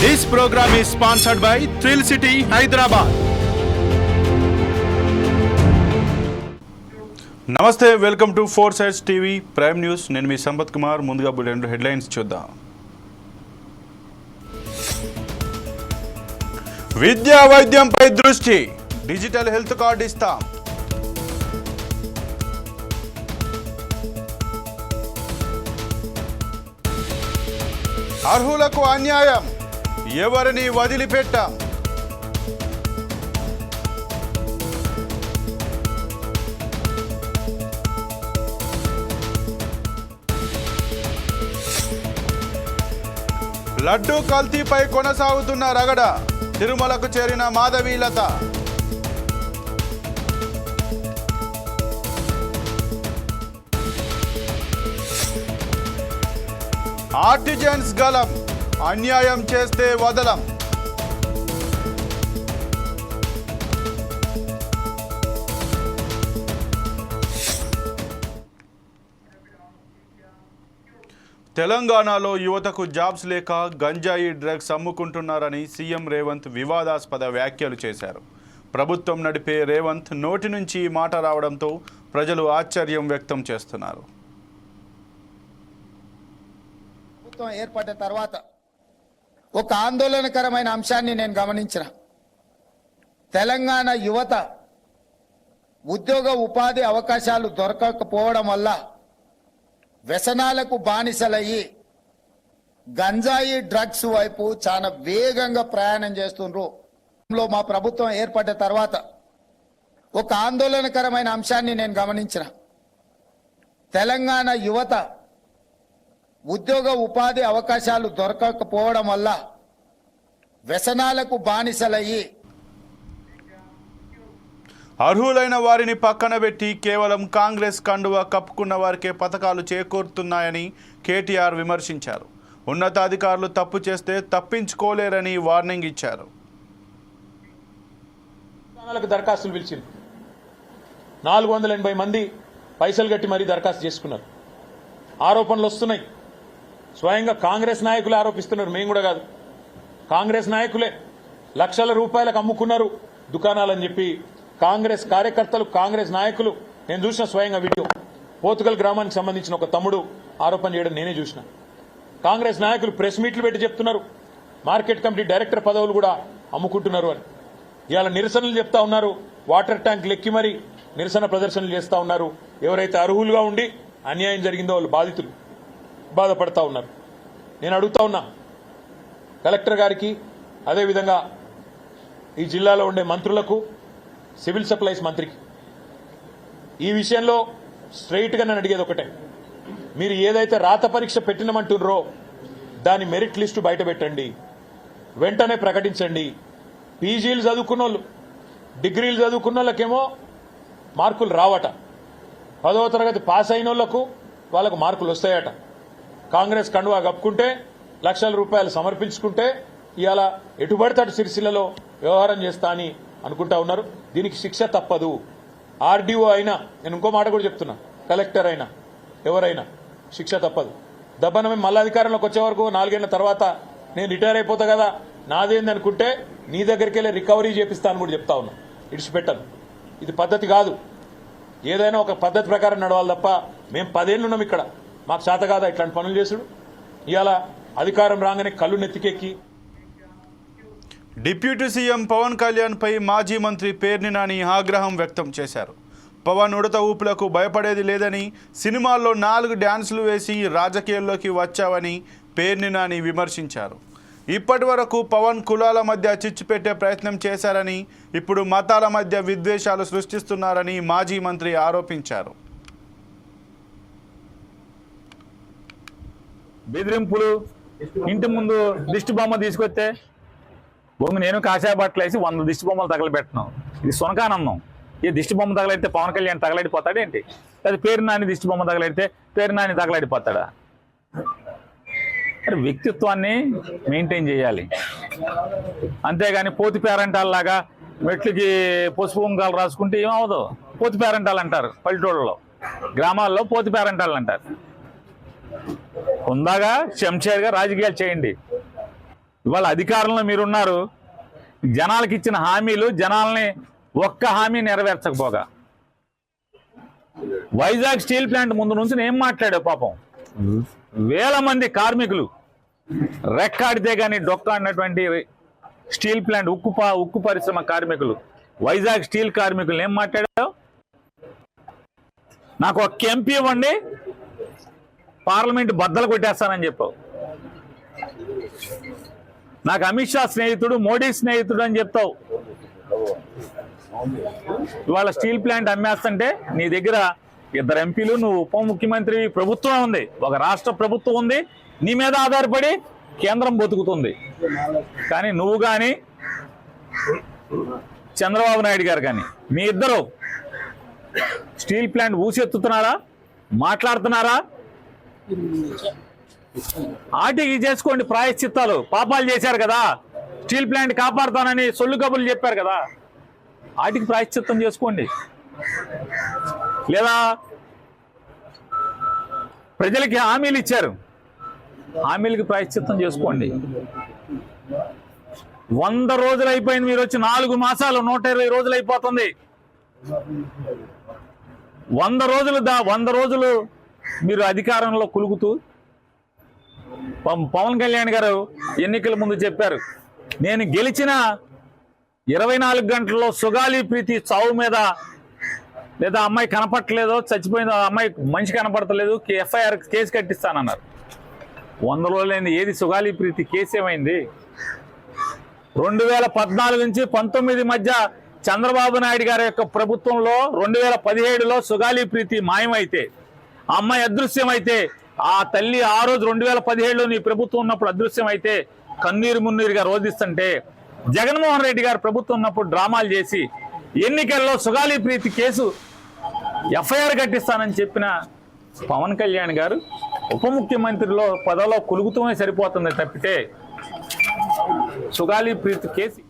This program is sponsored by thrill city Hyderabad నమస్తే welcome to four sides TV prime news నేను మీ సంపత్ కుమార్. ముందుగా బుల్లెండ్ headlines చూద్దాం. విద్యా వైద్యంపై దృష్టి. డిజిటల్ హెల్త్ కార్డు ఇస్తాం. అర్హులకు అన్యాయం. ఎవరిని వదిలిపెట్టాం? లడ్డూ కల్తీపై కొనసాగుతున్న రగడ తిరుమలకు చేరిన మాధవీలత ఆర్టిజన్స్ గలం. అన్యాయం చేస్తే వదలం. తెలంగాణలో యువతకు జాబ్స్ లేక గంజాయి డ్రగ్స్ అమ్ముకుంటున్నారని సీఎం రేవంత్ వివాదాస్పద వ్యాఖ్యలు చేశారు. ప్రభుత్వం నడిపే రేవంత్ నోటి నుంచి ఈ మాట రావడంతో ప్రజలు ఆశ్చర్యం వ్యక్తం చేస్తున్నారు. ప్రభుత్వం ఏర్పడ్డ తర్వాత ఒక ఆందోళనకరమైన అంశాన్ని నేను గమనించిన. తెలంగాణ యువత ఉద్యోగ ఉపాధి అవకాశాలు దొరకకపోవడం వల్ల వ్యసనాలకు బానిసలయ్యి గంజాయి డ్రగ్స్ వైపు చాలా వేగంగా ప్రయాణం చేస్తుండ్రు. మా ప్రభుత్వం ఏర్పడ్డ తర్వాత ఒక ఆందోళనకరమైన అంశాన్ని నేను గమనించిన. తెలంగాణ యువత ఉద్యోగ ఉపాధి అవకాశాలు దొరకకపోవడం వల్ల వ్యసనాలకు బానిసలయ్యి అర్హులైన వారిని పక్కన పెట్టి కేవలం కాంగ్రెస్ కండువా కప్పుకున్న వారికే పథకాలు చేకూరుతున్నాయని కేటీఆర్ విమర్శించారు. ఉన్నతాధికారులు తప్పు చేస్తే తప్పించుకోలేరని వార్నింగ్ ఇచ్చారు. దరఖాస్తులు పిలిచింది నాలుగు వందల ఎనభై మంది పైసలు కట్టి మరీ దరఖాస్తు చేసుకున్నారు. ఆరోపణలు వస్తున్నాయి. స్వయంగా కాంగ్రెస్ నాయకులే ఆరోపిస్తున్నారు. మేము కూడా కాదు. కాంగ్రెస్ నాయకులే లక్షల రూపాయలకు అమ్ముకున్నారు దుకాణాలని చెప్పి. కాంగ్రెస్ కార్యకర్తలు కాంగ్రెస్ నాయకులు. నేను చూసిన స్వయంగా వీడియో. పోతుగల్ గ్రామానికి సంబంధించిన ఒక తమ్ముడు ఆరోపణ చేయడం నేనే చూసిన. కాంగ్రెస్ నాయకులు ప్రెస్ మీట్లు పెట్టి చెప్తున్నారు. మార్కెట్ కమిటీ డైరెక్టర్ పదవులు కూడా అమ్ముకుంటున్నారు అని. ఇవాళ నిరసనలు చెప్తా ఉన్నారు. వాటర్ ట్యాంక్ లెక్కి మరి నిరసన ప్రదర్శనలు చేస్తా ఉన్నారు. ఎవరైతే అర్హులుగా ఉండి అన్యాయం జరిగిందో వాళ్ళు బాధితులు. బాధపడతా ఉన్నారు. నేను అడుగుతా ఉన్నా కలెక్టర్ గారికి అదేవిధంగా ఈ జిల్లాలో ఉండే మంత్రులకు సివిల్ సప్లైస్ మంత్రికి. ఈ విషయంలో స్ట్రైట్గా నేను అడిగేది ఒకటే. మీరు ఏదైతే రాత పరీక్ష పెట్టినమంటున్నారో దాని మెరిట్ లిస్టు బయట పెట్టండి. వెంటనే ప్రకటించండి. పీజీలు చదువుకున్న వాళ్ళు డిగ్రీలు చదువుకున్న వాళ్ళకేమో మార్కులు రావట. పదవ తరగతి పాస్ అయిన వాళ్ళకు వాళ్ళకు మార్కులు వస్తాయట. కాంగ్రెస్ కండువా కప్పుకుంటే లక్షల రూపాయలు సమర్పించుకుంటే ఇవాళ ఎటుబడితే సిరిసిల్లలో వ్యవహారం చేస్తా అని అనుకుంటా ఉన్నారు. దీనికి శిక్ష తప్పదు. ఆర్డీఓ అయినా నేను ఇంకో మాట కూడా చెప్తున్నా కలెక్టర్ అయినా ఎవరైనా శిక్ష తప్పదు. దబ్బన మేము మళ్ళీ అధికారంలోకి వచ్చే వరకు నాలుగేళ్ళ తర్వాత నేను రిటైర్ అయిపోతా కదా నాదేంది అనుకుంటే నీ దగ్గరికి వెళ్ళి రికవరీ చేపిస్తాను కూడా చెప్తా ఉన్నా. ఇడిచిపెట్టను. ఇది పద్ధతి కాదు. ఏదైనా ఒక పద్ధతి ప్రకారం నడవాలి తప్ప మేము పదేళ్ళు ఉన్నాం ఇక్కడ. మాకు చేత కాదా ఇట్లాంటి పనులు చేసుడు? ఇవాళ అధికారం రాగానే కళ్ళు నెత్తికెక్కి. డిప్యూటీ సీఎం పవన్ కళ్యాణ్పై మాజీ మంత్రి పేర్ని నాని ఆగ్రహం వ్యక్తం చేశారు. పవన్ ఉడత ఊపులకు భయపడేది లేదని సినిమాల్లో నాలుగు డ్యాన్సులు వేసి రాజకీయాల్లోకి వచ్చావని పేర్ని నాని విమర్శించారు. ఇప్పటి వరకు పవన్ కులాల మధ్య చిచ్చు పెట్టే ప్రయత్నం చేశారని ఇప్పుడు మతాల మధ్య విద్వేషాలు సృష్టిస్తున్నారని మాజీ మంత్రి ఆరోపించారు. బెదిరింపులు ఇంటి ముందు దిష్టి బొమ్మ తీసుకొస్తే భూమి నేను కాషాయ బట్టలు వేసి వంద దిష్టి బొమ్మలు తగలబెట్టను. ఇది సునకానందం ఈ దిష్టి బొమ్మ తగలడితే పవన్ కళ్యాణ్ తగలడిపోతాడు ఏంటి? అది పేరు నాని దిష్టి బొమ్మ తగలడితే పేరు నాని తగలడిపోతాడా? మరి వ్యక్తిత్వాన్ని మెయింటైన్ చేయాలి. అంతేగాని పోతి పేరంటాల్లాగా మెట్లకి పసుపు కుంకాలు రాసుకుంటే ఏమవదు పోతి పేరంటాలు అంటారు పల్లెటూళ్ళలో. గ్రామాల్లో పోతి పేరంటాలు అంటారు హుందాగా శంషేర్గా రాజకీయాలు చేయండి. ఇవాళ అధికారంలో మీరున్నారు. జనాలకు ఇచ్చిన హామీలు జనాల్ని ఒక్క హామీ నెరవేర్చకపోగా. వైజాగ్ స్టీల్ ప్లాంట్ ముందు నుంచి ఏం మాట్లాడావు పాపం? వేల మంది కార్మికులు రెక్కాడితే కానీ డొక్కాడినటువంటి స్టీల్ ప్లాంట్ ఉక్కు ఉక్కు పరిశ్రమ కార్మికులు వైజాగ్ స్టీల్ కార్మికులు ఏం మాట్లాడావు? నాకు ఒక ఎంపీ ఇవ్వండి. పార్లమెంట్ బద్దలు కొట్టేస్తానని చెప్పావు. నాకు అమిత్ షా స్నేహితుడు మోడీ స్నేహితుడు అని చెప్తావు. ఇవాళ స్టీల్ ప్లాంట్ అమ్మేస్తుంటే నీ దగ్గర ఇద్దరు ఎంపీలు నువ్వు ఉప ముఖ్యమంత్రి ప్రభుత్వం ఉంది. ఒక రాష్ట్ర ప్రభుత్వం ఉంది. నీ మీద ఆధారపడి కేంద్రం బతుకుతుంది. కానీ నువ్వు కానీ చంద్రబాబు నాయుడు గారు కానీ మీ ఇద్దరు స్టీల్ ప్లాంట్ ఊసెత్తుతున్నారా? మాట్లాడుతున్నారా? ఆటికి చేసుకోండి ప్రాయశ్చిత్తాలు. పాపాలు చేశారు కదా. స్టీల్ ప్లాంట్ కాపాడుతానని సొల్లు కబుర్లు చెప్పారు కదా. ఆటికి ప్రాయశ్చిత్తం చేసుకోండి. లేదా ప్రజలకి హామీలు ఇచ్చారు. హామీలకి ప్రాయశ్చిత్తం చేసుకోండి. వంద రోజులు అయిపోయింది మీరు వచ్చి నాలుగు మాసాలు నూట ఇరవై రోజులు అయిపోతుంది. వంద రోజులు దా వంద రోజులు మీరు అధికారంలో కులుగుతూ పం- పవన్ కళ్యాణ్ గారు ఎన్నికల ముందు చెప్పారు నేను గెలిచిన ఇరవై నాలుగు గంటల్లో సుగాలి ప్రీతి చావు మీద లేదా అమ్మాయి కనపట్టలేదో చచ్చిపోయిందో అమ్మాయి మనిషి కనపడతలేదు ఎఫ్ఐఆర్ కేసు కట్టిస్తానన్నారు. వంద రోజులైంది ఏది సుగాలి ప్రీతి కేసు ఏమైంది రెండు వేల పద్నాలుగు నుంచి పంతొమ్మిది మధ్య చంద్రబాబు నాయుడు గారి యొక్క ప్రభుత్వంలో రెండు వేల పదిహేడులో సుగాలి ప్రీతి మాయమైతే ఆ అమ్మాయి అదృశ్యమైతే ఆ తల్లి ఆ రోజు రెండు వేల పదిహేడులో నీ ప్రభుత్వం ఉన్నప్పుడు అదృశ్యమైతే కన్నీరు మున్నీరుగా రోధిస్తుంటే జగన్మోహన్ రెడ్డి గారు ప్రభుత్వం ఉన్నప్పుడు డ్రామాలు చేసి ఎన్నికల్లో సుగాలి ప్రీతి కేసు ఎఫ్ఐఆర్ కట్టిస్తానని చెప్పిన పవన్ కళ్యాణ్ గారు ఉప ముఖ్యమంత్రిలో పదవిలో కులుగుతూనే సరిపోతుంది తప్పితే సుగాలి ప్రీతి కేసు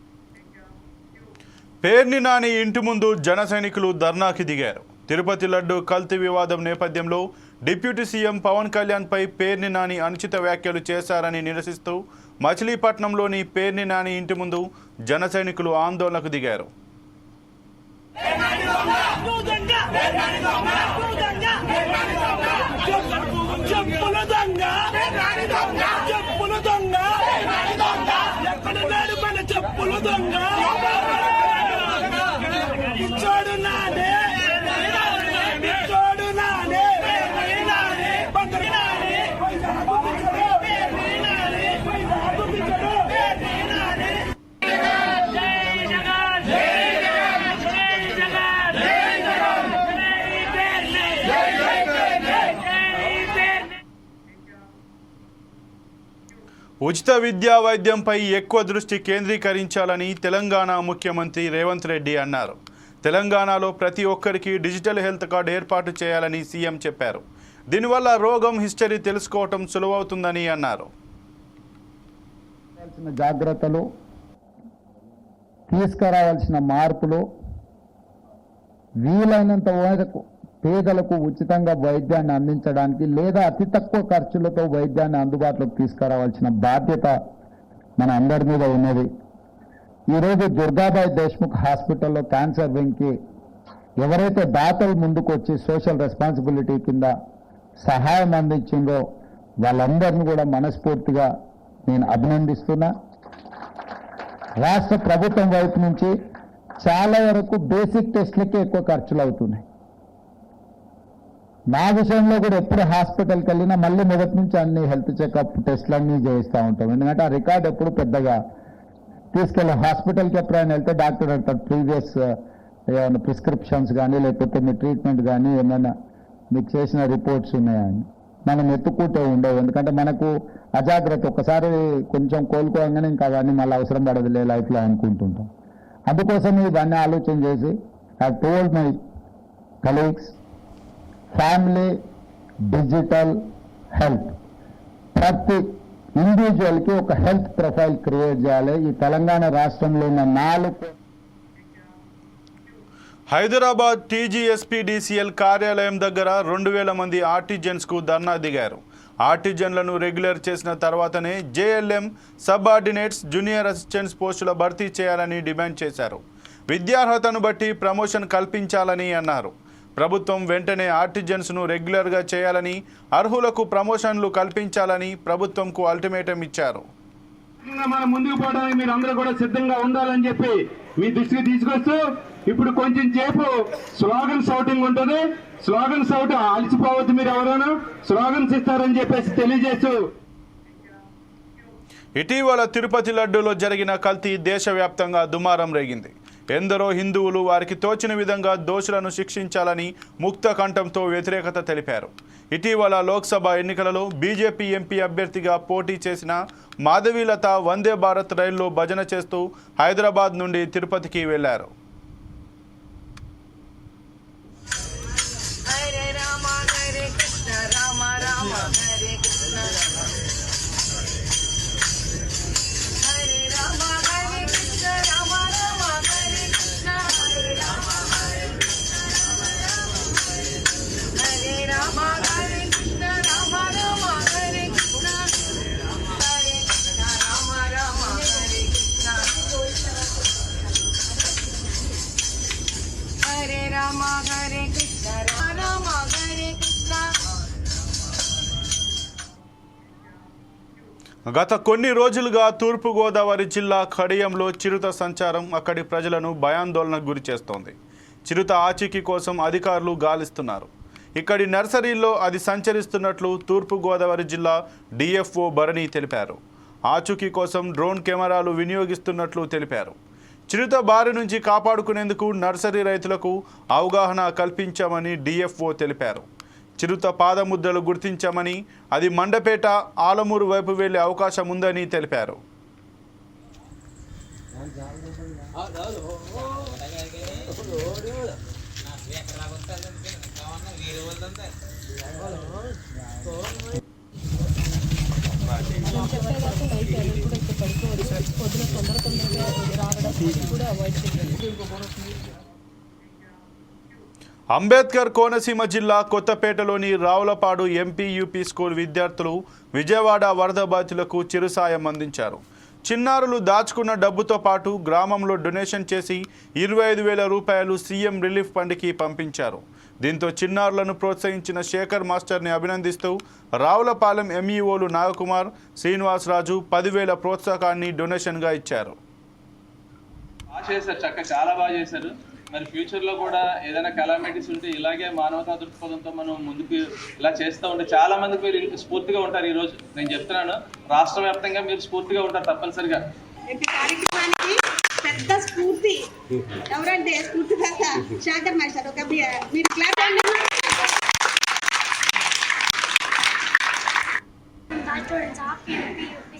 పేర్ని నాని ఇంటి ముందు జన సైనికులు ధర్నాకి దిగారు. తిరుపతి లడ్డు కల్తీ వివాదం నేపథ్యంలో డిప్యూటీ సీఎం పవన్ కళ్యాణ్పై పేర్ని నాని అనుచిత వ్యాఖ్యలు చేశారని నిరసిస్తూ మచిలీపట్నంలోని పేర్ని నాని ఇంటి ముందు జన సైనికులు ఆందోళనకు దిగారు. చెప్పులు దొంగ చెప్పుల దొంగ ఎక్కడ నడుమన చెప్పుల దొంగ ఇచ్చోడు నానే ఇచ్చోడు నానే బంగారు నానే ఉచిత విద్యా వైద్యంపై ఎక్కువ దృష్టి కేంద్రీకరించాలని తెలంగాణ ముఖ్యమంత్రి రేవంత్ రెడ్డి అన్నారు. తెలంగాణలో ప్రతి ఒక్కరికి డిజిటల్ హెల్త్ కార్డు ఏర్పాటు చేయాలని సీఎం చెప్పారు. దీనివల్ల రోగం హిస్టరీ తెలుసుకోవటం సులువవుతుందని అన్నారు. జాగ్రత్తలు తీసుకురావాల్సిన మార్పులు వీలైనంత వరకు పేదలకు ఉచితంగా వైద్యాన్ని అందించడానికి లేదా అతి తక్కువ ఖర్చులతో వైద్యాన్ని అందుబాటులోకి తీసుకురావాల్సిన బాధ్యత మన అందరి మీద ఉన్నది. ఈరోజు దుర్గాబాయ్ దేశ్ముఖ్ హాస్పిటల్లో క్యాన్సర్ వింగ్కి ఎవరైతే దాతలు ముందుకు వచ్చి సోషల్ రెస్పాన్సిబిలిటీ కింద సహాయం అందించిందో వాళ్ళందరినీ కూడా మనస్ఫూర్తిగా నేను అభినందిస్తున్నా. రాష్ట్ర ప్రభుత్వం వైపు నుంచి చాలా వరకు బేసిక్ టెస్ట్లకే ఎక్కువ ఖర్చులు అవుతున్నాయి. నా విషయంలో కూడా ఎప్పుడు హాస్పిటల్కి వెళ్ళినా మళ్ళీ మొదటి నుంచి అన్ని హెల్త్ చెకప్ టెస్ట్లు అన్నీ చేయిస్తూ ఉంటాం. ఎందుకంటే ఆ రికార్డ్ ఎప్పుడు పెద్దగా తీసుకెళ్ళి హాస్పిటల్కి ఎప్పుడైనా వెళ్తే డాక్టర్ అంటారు ప్రీవియస్ ఏమైనా ప్రిస్క్రిప్షన్స్ కానీ లేకపోతే మీ ట్రీట్మెంట్ కానీ ఏమైనా మీకు చేసిన రిపోర్ట్స్ ఉన్నాయని. మనం ఎత్తుకుంటూ ఉండవు. ఎందుకంటే మనకు అజాగ్రత్త ఒకసారి కొంచెం కోలుకోగానే ఇంకా అవన్నీ మళ్ళీ అవసరం పడదులే లైఫ్లో అనుకుంటుంటాం. అందుకోసం ఇవన్నీ ఆలోచన చేసి I told my colleagues family digital health ప్రతి ఇండివిజువల్కి ఒక హెల్త్ ప్రొఫైల్ క్రియేట్ చేయాలి. ఈ తెలంగాణ రాష్ట్రంలో ఉన్న నాలుగు హైదరాబాద్ టీజీఎస్పీడీసీఎల్ కార్యాలయం దగ్గర రెండు వేల మంది ఆర్టిజన్స్కు ధర్నా దిగారు. ఆర్టిజన్లను రెగ్యులర్ చేసిన తర్వాతనే జేఎల్ఎం సబ్ఆర్డినేట్స్ జూనియర్ అసిస్టెంట్స్ పోస్టుల భర్తీ చేయాలని డిమాండ్ చేశారు. విద్యార్హతను బట్టి ప్రమోషన్ కల్పించాలని అన్నారు. ప్రభుత్వం వెంటనే ఆర్టిజన్స్ను రెగ్యులర్గా చేయాలని అర్హులకు ప్రమోషన్లు కల్పించాలని ప్రభుత్వంకు అల్టిమేటం ఇచ్చారు. మనం ముందుకు పోవడానికి మీరు అందరూ కూడా సిద్ధంగా ఉండాలని చెప్పి మీ దృష్టికి తీసుకొస్తూ ఇప్పుడు కొంచెం సేపు స్లోగన్ సౌటింగ్ ఉంటుంది. స్లోగన్ సౌట్ అలసిపోవద్దు మీరు ఎవరైనా. స్లోగన్స్ ఇస్తారని చెప్పేసి తెలియజేస్తూ ఇటీవల తిరుపతి లడ్డూలో జరిగిన కల్తీ దేశవ్యాప్తంగా దుమారం రేగింది. ఎందరో హిందువులు వారికి తోచిన విధంగా దోషులను శిక్షించాలని ముక్త కంఠంతో వ్యతిరేకత తెలిపారు. ఇటీవల లోక్సభ ఎన్నికలలో బీజేపీ ఎంపీ అభ్యర్థిగా పోటీ చేసిన మాధవీలత వందే భారత్ రైల్లో భజన చేస్తూ హైదరాబాద్ నుండి తిరుపతికి వెళ్ళారు. గత కొన్ని రోజులుగా తూర్పుగోదావరి జిల్లా కడియంలో చిరుత సంచారం అక్కడి ప్రజలను భయాందోళనకు గురి చేస్తోంది. చిరుత ఆచూకీ కోసం అధికారులు గాలిస్తున్నారు. ఇక్కడి నర్సరీల్లో అది సంచరిస్తున్నట్లు తూర్పుగోదావరి జిల్లా డిఎఫ్ఓ భరణి తెలిపారు. ఆచూకీ కోసం డ్రోన్ కెమెరాలు వినియోగిస్తున్నట్లు తెలిపారు. చిరుత బారి నుంచి కాపాడుకునేందుకు నర్సరీ రైతులకు అవగాహన కల్పించామని డిఎఫ్ఓ తెలిపారు. చిరుత పాదముద్రలు గుర్తించామని అది మండపేట ఆలమూరు వైపు వెళ్ళే అవకాశం ఉందని తెలిపారు. అంబేద్కర్ కోనసీమ జిల్లా కొత్తపేటలోని రావులపాడు ఎంపీ యూపీ స్కూల్ విద్యార్థులు విజయవాడ వరద బాధితులకు చిరుసాయం అందించారు. చిన్నారులు దాచుకున్న డబ్బుతో పాటు గ్రామంలో డొనేషన్ చేసి ఇరవై ఐదు వేల రూపాయలు సీఎం రిలీఫ్ ఫండ్కి పంపించారు. దీంతో చిన్నారులను ప్రోత్సహించిన శేఖర్ మాస్టర్ని అభినందిస్తూ రావులపాలెం ఎంఈఓలు నాగకుమార్ శ్రీనివాసరాజు పదివేల ప్రోత్సాహాన్ని డొనేషన్గా ఇచ్చారు. చేశారు చాలా బాగా చేశారు. మరి ఫ్యూచర్లో కూడా ఏదైనా కలామిటీస్ ఉంటే ఇలాగే మానవతా దృక్పథంతో మనం ముందుకు ఇలా చేస్తూ ఉంటే చాలా మందికి మీరు స్ఫూర్తిగా ఉంటారు ఈ రోజు నేను చెప్తున్నాను రాష్ట్ర వ్యాప్తంగా మీరు స్ఫూర్తిగా ఉంటారు తప్పనిసరిగా. పెద్ద స్ఫూర్తి. ఎవరంటే స్ఫూర్తిదాత శేఖర్ మాస్టర్ ఒక మీ- మీరు క్లాస్ students of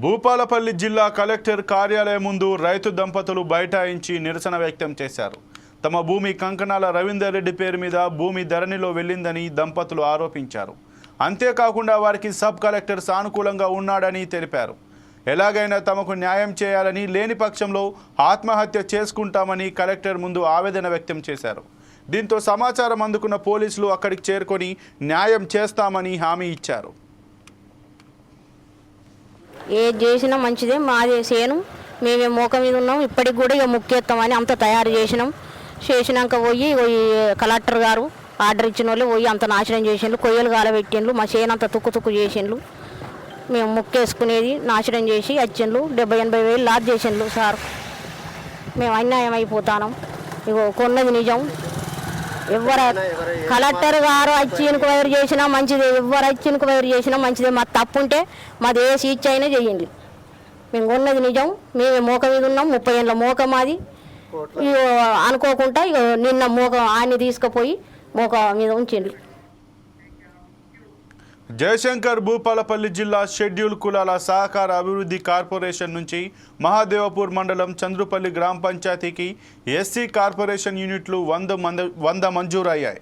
భూపాలపల్లి జిల్లా కలెక్టర్ కార్యాలయం ముందు రైతు దంపతులు బైఠాయించి నిరసన వ్యక్తం చేశారు. తమ భూమి కంకణాల రవీందర్ రెడ్డి పేరు మీద భూమి ధరణిలో వెళ్ళిందని దంపతులు ఆరోపించారు. అంతేకాకుండా వారికి సబ్ కలెక్టర్ సానుకూలంగా ఉన్నాడని తెలిపారు. ఎలాగైనా తమకు న్యాయం చేయాలని లేని పక్షంలో ఆత్మహత్య చేసుకుంటామని కలెక్టర్ ముందు ఆవేదన వ్యక్తం చేశారు. దీంతో సమాచారం అందుకున్న పోలీసులు అక్కడికి చేరుకొని న్యాయం చేస్తామని హామీ ఇచ్చారు. ఏది చేసినా మంచిదే. మాదే సేను. మేమే మోక మీద ఉన్నాం. ఇప్పటికి కూడా ఇక ముక్కేస్తామని అంత తయారు చేసినాం. చేసినాక పోయి పోయి కలెక్టర్ గారు ఆర్డర్ ఇచ్చిన వాళ్ళు పోయి అంత నాశనం చేసిండ్రు. కొయ్యలు కాలబెట్టిండ్రు మా చేను అంత తుక్కు తుక్కు చేసిండ్రు. మేము ముక్కేసుకునేది నాశనం చేసి వచ్చిండ్రు. డెబ్బై ఎనభై వేలు లాస్ చేసిండ్రు సార్. మేము అన్యాయం అయిపోతాం ఇగో కొన్నది నిజం. ఎవరు కలెక్టర్ గారు వచ్చి ఎంక్వైరీ చేసినా మంచిదే ఎవరు వచ్చి ఎంక్వైరీ చేసినా మంచిదే. మా తప్పు ఉంటే మాది ఏ సీచ్ అయినా చేయండి. మేము ఉన్నది నిజం మేము మోక మీద ఉన్నాం ముప్పై ఏళ్ళ మోక మాది. అనుకోకుండా నిన్న మోక ఆయన్ని తీసుకుపోయి మోక మీద ఉంచిండ్రు. జయశంకర్ భూపాలపల్లి జిల్లా షెడ్యూల్ కులాల సహకార అభివృద్ధి కార్పొరేషన్ నుంచి మహాదేవపూర్ మండలం చంద్రుపల్లి గ్రామ పంచాయతీకి ఎస్సీ కార్పొరేషన్ యూనిట్లు వంద మంద వంద మంజూరయ్యాయి.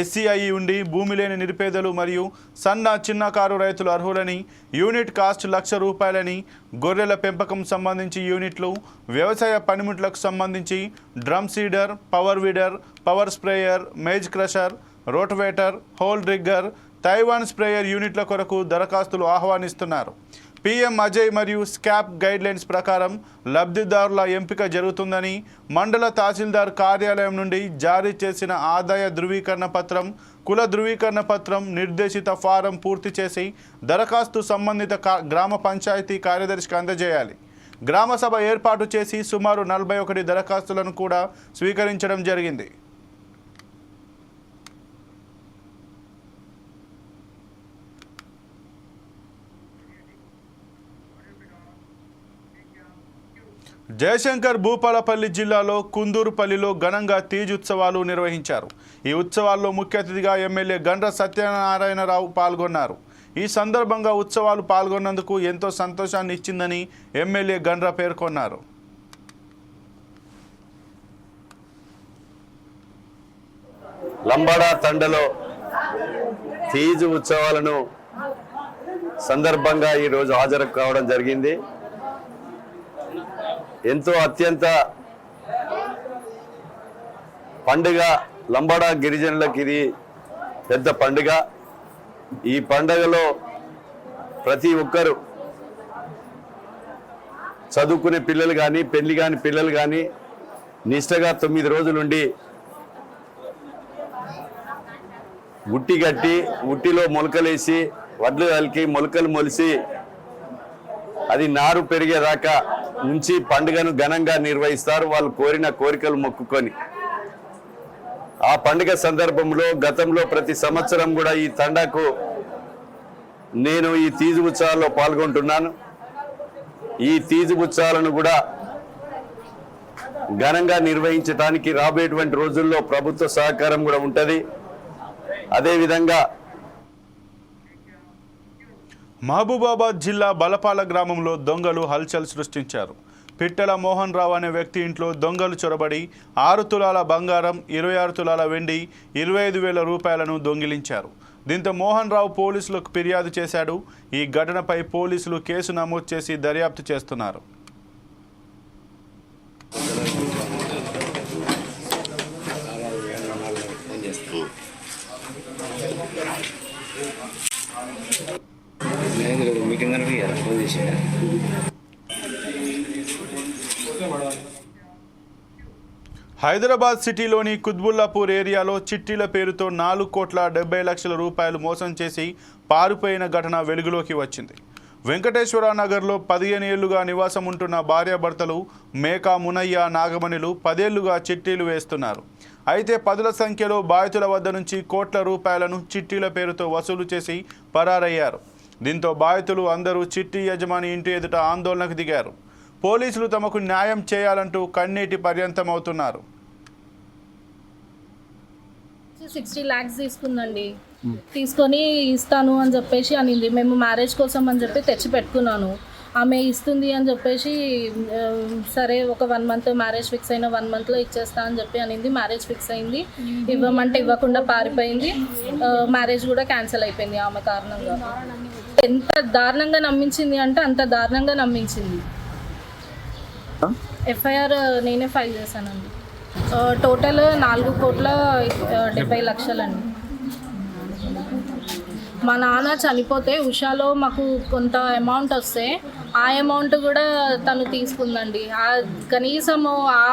ఎస్సీఐ ఉండి భూమి లేని నిరుపేదలు మరియు సన్న చిన్నకారు రైతులు అర్హులని యూనిట్ కాస్ట్ లక్ష రూపాయలని గొర్రెల పెంపకం సంబంధించి యూనిట్లు వ్యవసాయ పనిముట్లకు సంబంధించి drum seeder power weeder power sprayer maize crusher rotavator hole digger Taiwan sprayer యూనిట్ల కొరకు దరఖాస్తులు ఆహ్వానిస్తున్నారు. పీఎం అజయ్ మరియు స్కాప్ గైడ్లైన్స్ ప్రకారం లబ్ధిదారుల ఎంపిక జరుగుతుందని మండల తహసీల్దార్ కార్యాలయం నుండి జారీ చేసిన ఆదాయ ధృవీకరణ పత్రం కుల ధృవీకరణ పత్రం నిర్దేశిత ఫారం పూర్తి చేసి దరఖాస్తు సంబంధిత కా- గ్రామ పంచాయతీ కార్యదర్శికి అందజేయాలి. గ్రామసభ ఏర్పాటు చేసి సుమారు నలభై ఒకటి దరఖాస్తులను కూడా స్వీకరించడం జరిగింది. జయశంకర్ భూపాలపల్లి జిల్లాలో కుందూరుపల్లిలో ఘనంగా తీజుత్సవాలు నిర్వహించారు. ఈ ఉత్సవాల్లో ముఖ్య అతిథిగా ఎమ్మెల్యే గండ్ర సత్యనారాయణరావు పాల్గొన్నారు. ఈ సందర్భంగా ఉత్సవాలు పాల్గొన్నందుకు ఎంతో సంతోషాన్ని ఇచ్చిందని ఎమ్మెల్యే గండ్ర పేర్కొన్నారు. లంబాడా తండలో తీజు ఉత్సవాలను సందర్భంగా ఈరోజు హాజరు కావడం జరిగింది. ఎంతో అత్యంత పండుగ లంబాడా గిరిజనులకి ఇది పెద్ద పండుగ. ఈ పండుగలో ప్రతి ఒక్కరు చదువుకునే పిల్లలు కానీ పెళ్ళి కాని పిల్లలు కానీ నిష్టగా తొమ్మిది రోజులుండి ఉట్టి కట్టి ఉట్టిలో మొలకలేసి వడ్లు కలికి మొలకలు మొలిసి అది నారు పెరిగేదాకా ఉంచి పండుగను ఘనంగా నిర్వహిస్తారు. వాళ్ళు కోరిన కోరికలు మొక్కుకొని. ఆ పండుగ సందర్భంలో గతంలో ప్రతి సంవత్సరం కూడా ఈ తండాకు నేను ఈ తీజు ఉత్సవాల్లో పాల్గొంటున్నాను. ఈ తీజు ఉత్సవాలను కూడా ఘనంగా నిర్వహించడానికి రాబోయేటువంటి రోజుల్లో ప్రభుత్వ సహకారం కూడా ఉంటుంది. అదేవిధంగా మహబూబాబాద్ జిల్లా బలపాల గ్రామంలో దొంగలు హల్చల్ సృష్టించారు. పిట్టల మోహన్ రావు అనే వ్యక్తి ఇంట్లో దొంగలు చొరబడి ఆరు తులాల బంగారం ఇరవై ఆరు తులాల వెండి ఇరవై ఐదు వేల రూపాయలను దొంగిలించారు. దీంతో మోహన్ రావు పోలీసులకు ఫిర్యాదు చేశాడు. ఈ ఘటనపై పోలీసులు కేసు నమోదు చేసి దర్యాప్తు చేస్తున్నారు. ఫోన్ హైదరాబాద్ సిటీలోని కుత్బుల్లాపూర్ ఏరియాలో చిట్టీల పేరుతో నాలుగు కోట్ల డెబ్బై లక్షల రూపాయలు మోసం చేసి పారిపోయిన ఘటన వెలుగులోకి వచ్చింది. వెంకటేశ్వర నగర్లో పదిహేను ఏళ్ళుగా నివాసం ఉంటున్న భార్యాభర్తలు మేక మునయ్య నాగమణిలు పదేళ్ళుగా చిట్టీలు వేస్తున్నారు. అయితే పదుల సంఖ్యలో బాధితుల వద్ద నుంచి కోట్ల రూపాయలను చిట్టీల పేరుతో వసూలు చేసి పరారయ్యారు. దీంతో బాధితులు అందరూ చిట్టి యజమాని ఇంటి ఎదుట ఆందోళనకు దిగారు. పోలీసులు తమకు న్యాయం చేయాలంటూ కన్నీటి పర్యంతమవుతున్నారు. సిక్స్టీ ల్యాక్స్ తీసుకుందండి తీసుకొని ఇస్తాను అని చెప్పేసి అనింది. మేము మ్యారేజ్ కోసం అని చెప్పి తెచ్చి పెట్టుకున్నాను. ఆమె ఇస్తుంది అని చెప్పేసి సరే ఒక వన్ మంత్ మ్యారేజ్ ఫిక్స్ అయిన వన్ మంత్లో ఇచ్చేస్తా అని చెప్పి అనింది. మ్యారేజ్ ఫిక్స్ అయింది. ఇవ్వమంటే ఇవ్వకుండా పారిపోయింది. మ్యారేజ్ కూడా క్యాన్సిల్ అయిపోయింది ఆమె కారణంగా. ఎంత దారుణంగా నమ్మించింది అంటే అంత దారుణంగా నమ్మించింది. ఎఫ్ఐఆర్ నేనే ఫైల్ చేశానండి. టోటల్ నాలుగు కోట్ల డెబ్బై లక్షలండి. మా నాన్న చనిపోతే ఉషాలో మాకు కొంత అమౌంట్ వస్తే ఆ అమౌంట్ కూడా తను తీసుకుందండి. ఆ కనీసము ఆ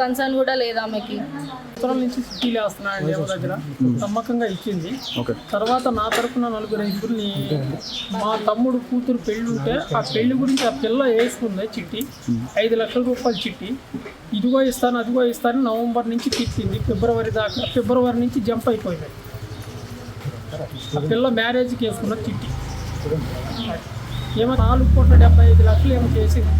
కన్సర్న్ కూడా లేదు ఆమెకి? సంవత్సరం నుంచి సిటీలు వేస్తున్నానండి ఎవరి దగ్గర. నమ్మకంగా ఇచ్చింది. తర్వాత నా తరపున నలుగురు ఐదుగురిని మా తమ్ముడు కూతురు పెళ్ళి ఉంటే ఆ పెళ్ళి గురించి ఆ పిల్ల వేసుకుంది చిట్టి. ఐదు లక్షల రూపాయల చిట్టి. ఇదిగో ఇస్తాను అదిగో ఇస్తాను నవంబర్ నుంచి తిప్పింది ఫిబ్రవరి దాకా ఫిబ్రవరి నుంచి జంప్ అయిపోయింది. ఆ పిల్ల మ్యారేజ్కి వేసుకున్న చిట్టి. ఏమో నాలుగు కోట్ల డెబ్బై ఐదు లక్షలు ఏమో చేసింది.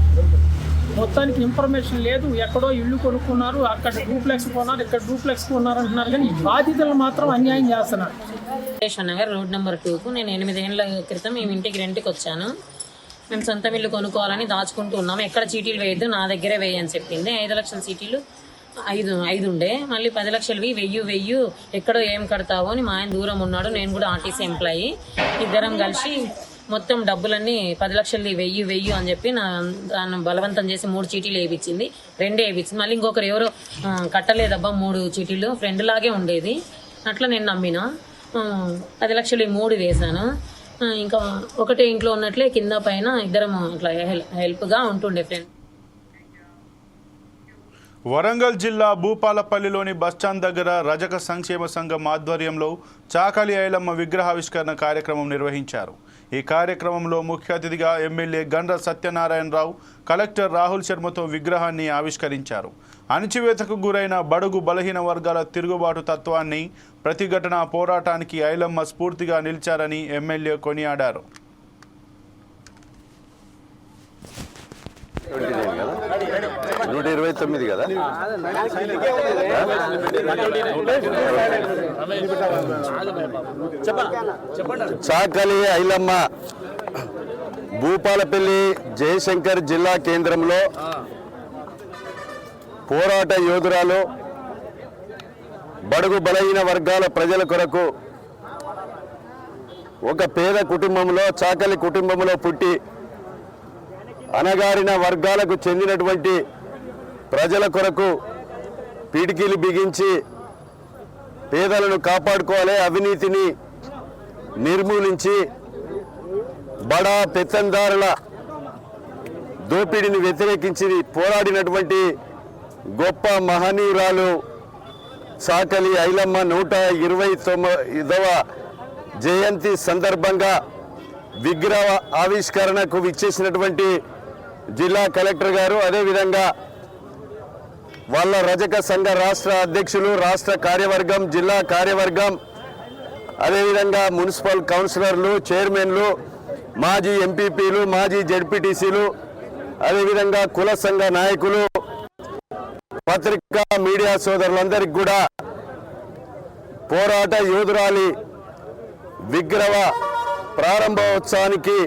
మొత్తానికి ఇన్ఫర్మేషన్ లేదు. ఎక్కడో ఇల్లు కొనుక్కున్నారు. అక్కడ డూప్లెక్స్ కొన్నారు. ఇక్కడ డూప్లెక్స్ కొన్నారు అంటున్నారు. కానీ బాధితులు మాత్రం అన్యాయం చేస్తున్నారు. వెంకటేశ్వర నగర్ రోడ్ నెంబర్ టూకు నేను ఎనిమిదేళ్ళ క్రితం మేము ఇంటికి రెంట్కి వచ్చాను. మేము సొంత ఇల్లు కొనుక్కోవాలని దాచుకుంటూ ఉన్నాము. ఎక్కడ చీటీలు వేయద్దు నా దగ్గరే వేయని చెప్పింది. ఐదు లక్షల చీటీలు ఐదు ఐదు ఉండే. మళ్ళీ పది లక్షలవి వెయ్యి వెయ్యి. ఎక్కడో ఏం కడతావో అని మా ఆయన దూరం ఉన్నాడు. నేను కూడా ఆర్టీసీ ఎంప్లాయీ. ఇద్దరం కలిసి మొత్తం డబ్బులన్నీ పది లక్షలు వెయ్యి వెయ్యి అని చెప్పి నా దాన్ని బలవంతం చేసి మూడు చీటీలు వేయించింది. రెండే వేయించింది. మళ్ళీ ఇంకొకరు ఎవరో కట్టలేదబ్బా మూడు చీటీలు. ఫ్రెండ్ లాగే ఉండేది. అట్లా నేను నమ్మిన. పది లక్షలు ఈ మూడు వేశాను. ఇంకా ఒకటే ఇంట్లో ఉన్నట్లే కింద పైన ఇద్దరం అట్లా హెల్- హెల్ప్గా ఉంటుండే ఫ్రెండ్. వరంగల్ జిల్లా భూపాలపల్లిలోని బస్టాండ్ దగ్గర రజక సంక్షేమ సంఘం ఆధ్వర్యంలో చాకలి ఐలమ్మ విగ్రహావిష్కరణ కార్యక్రమం నిర్వహించారు. ఈ కార్యక్రమంలో ముఖ్య అతిథిగా ఎమ్మెల్యే గండ్ర సత్యనారాయణరావు కలెక్టర్ రాహుల్ శర్మతో విగ్రహాన్ని ఆవిష్కరించారు. అణచివేతకు గురైన బడుగు బలహీన వర్గాల తిరుగుబాటు తత్వాన్ని ప్రతిఘటన పోరాటానికి ఐలమ్మ స్ఫూర్తిగా నిలిచారని ఎమ్మెల్యే కొనియాడారు. నూట ఇరవై తొమ్మిది కదా? చాకలి ఐలమ్మ భూపాలపల్లి జయశంకర్ జిల్లా కేంద్రంలో పోరాట యోధురాలు బడుగు బలహీన వర్గాల ప్రజల కొరకు ఒక పేద కుటుంబంలో చాకలి కుటుంబంలో పుట్టి అణగారిన వర్గాలకు చెందినటువంటి ప్రజల కొరకు పిడికిలు బిగించి పేదలను కాపాడుకోవాలి అవినీతిని నిర్మూలించి బడా పెత్తందారుల దోపిడీని వ్యతిరేకించి పోరాడినటువంటి గొప్ప మహనీయురాలు సాకలి ఐలమ్మ నూట ఇరవై తొమ్మిదవ జయంతి సందర్భంగా విగ్రహ ఆవిష్కరణకు విచ్చేసినటువంటి జిల్లా కలెక్టర్ గారు అదేవిధంగా వాళ్ళ రజక సంఘ రాష్ట్ర అధ్యక్షులు రాష్ట్ర కార్యవర్గం జిల్లా కార్యవర్గం అదేవిధంగా మున్సిపల్ కౌన్సిలర్లు చైర్మన్లు మాజీ ఎంపీపీలు మాజీ జడ్పీటీసీలు అదేవిధంగా కుల సంఘ నాయకులు పత్రికా మీడియా సోదరులందరికీ కూడా పోరాట యోధురాలి విగ్రహ ప్రారంభోత్సవానికి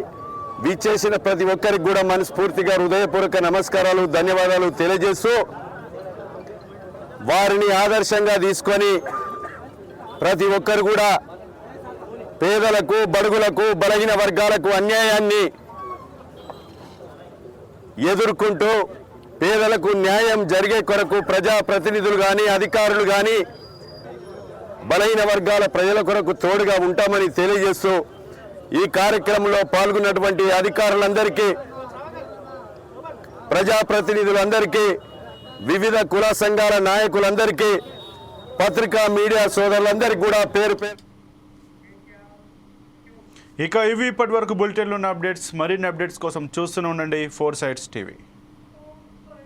విచ్చేసిన ప్రతి ఒక్కరికి కూడా మనస్ఫూర్తిగా హృదయపూర్వక నమస్కారాలు ధన్యవాదాలు తెలియజేస్తూ వారిని ఆదర్శంగా తీసుకొని ప్రతి ఒక్కరు కూడా పేదలకు బడుగులకు బలహీన వర్గాలకు అన్యాయాన్ని ఎదుర్కొంటూ పేదలకు న్యాయం జరిగే కొరకు ప్రజా ప్రతినిధులు కానీ అధికారులు కానీ బలహీన వర్గాల ప్రజల కొరకు తోడుగా ఉంటామని తెలియజేస్తూ ఈ కార్యక్రమంలో పాల్గొన్నటువంటి అధికారులందరికీ ప్రజాప్రతినిధులందరికీ వివిధ కుల సంఘాల నాయకులందరికీ పత్రికా మీడియా సోదరులందరికీ కూడా పేరు పేరు. ఇక ఇవి ఇప్పటి వరకు బులెటిన్లో ఉన్న అప్డేట్స్ మరిన్ని అప్డేట్స్ కోసం చూస్తూనే ఉండండి ఫోర్ సైడ్స్ టీవీ.